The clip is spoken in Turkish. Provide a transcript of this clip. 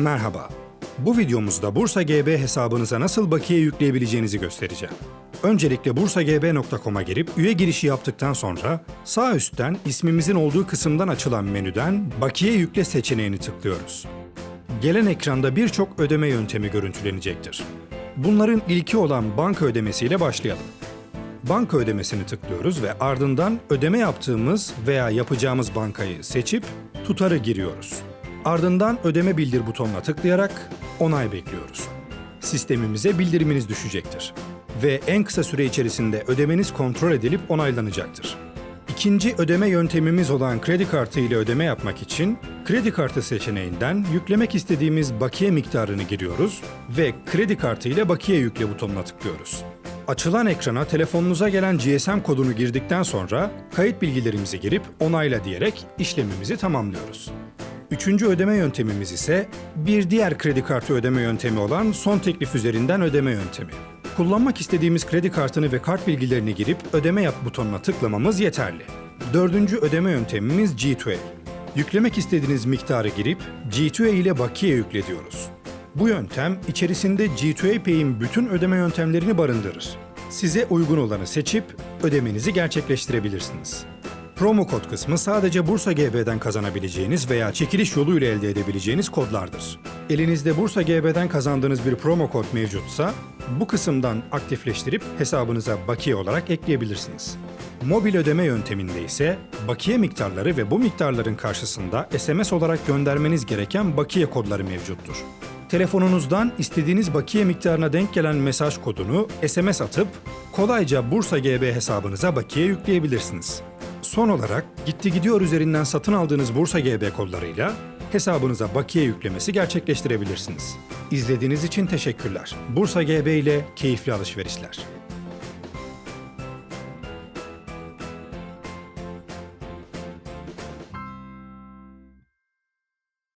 Merhaba. Bu videomuzda Bursa GB hesabınıza nasıl bakiye yükleyebileceğinizi göstereceğim. Öncelikle bursagb.com'a girip üye girişi yaptıktan sonra sağ üstten ismimizin olduğu kısımdan açılan menüden Bakiye Yükle seçeneğini tıklıyoruz. Gelen ekranda birçok ödeme yöntemi görüntülenecektir. Bunların ilki olan banka ödemesiyle başlayalım. Banka ödemesini tıklıyoruz ve ardından ödeme yaptığımız veya yapacağımız bankayı seçip tutarı giriyoruz. Ardından ödeme bildir butonuna tıklayarak onay bekliyoruz. Sistemimize bildiriminiz düşecektir ve en kısa süre içerisinde ödemeniz kontrol edilip onaylanacaktır. İkinci ödeme yöntemimiz olan kredi kartı ile ödeme yapmak için kredi kartı seçeneğinden yüklemek istediğimiz bakiye miktarını giriyoruz ve kredi kartı ile bakiye yükle butonuna tıklıyoruz. Açılan ekrana telefonunuza gelen GSM kodunu girdikten sonra kayıt bilgilerimizi girip onayla diyerek işlemimizi tamamlıyoruz. Üçüncü ödeme yöntemimiz ise bir diğer kredi kartı ödeme yöntemi olan son teklif üzerinden ödeme yöntemi. Kullanmak istediğimiz kredi kartını ve kart bilgilerini girip ödeme yap butonuna tıklamamız yeterli. Dördüncü ödeme yöntemimiz G2A. Yüklemek istediğiniz miktarı girip G2A ile bakiye yükle diyoruz. Bu yöntem içerisinde G2A Pay'in bütün ödeme yöntemlerini barındırır. Size uygun olanı seçip ödemenizi gerçekleştirebilirsiniz. Promo kod kısmı sadece Bursa GB'den kazanabileceğiniz veya çekiliş yoluyla elde edebileceğiniz kodlardır. Elinizde Bursa GB'den kazandığınız bir promo kod mevcutsa bu kısımdan aktifleştirip hesabınıza bakiye olarak ekleyebilirsiniz. Mobil ödeme yönteminde ise bakiye miktarları ve bu miktarların karşısında SMS olarak göndermeniz gereken bakiye kodları mevcuttur. Telefonunuzdan istediğiniz bakiye miktarına denk gelen mesaj kodunu SMS atıp kolayca Bursa GB hesabınıza bakiye yükleyebilirsiniz. Son olarak Gitti Gidiyor üzerinden satın aldığınız Bursa GB kodlarıyla hesabınıza bakiye yüklemesi gerçekleştirebilirsiniz. İzlediğiniz için teşekkürler. Bursa GB ile keyifli alışverişler.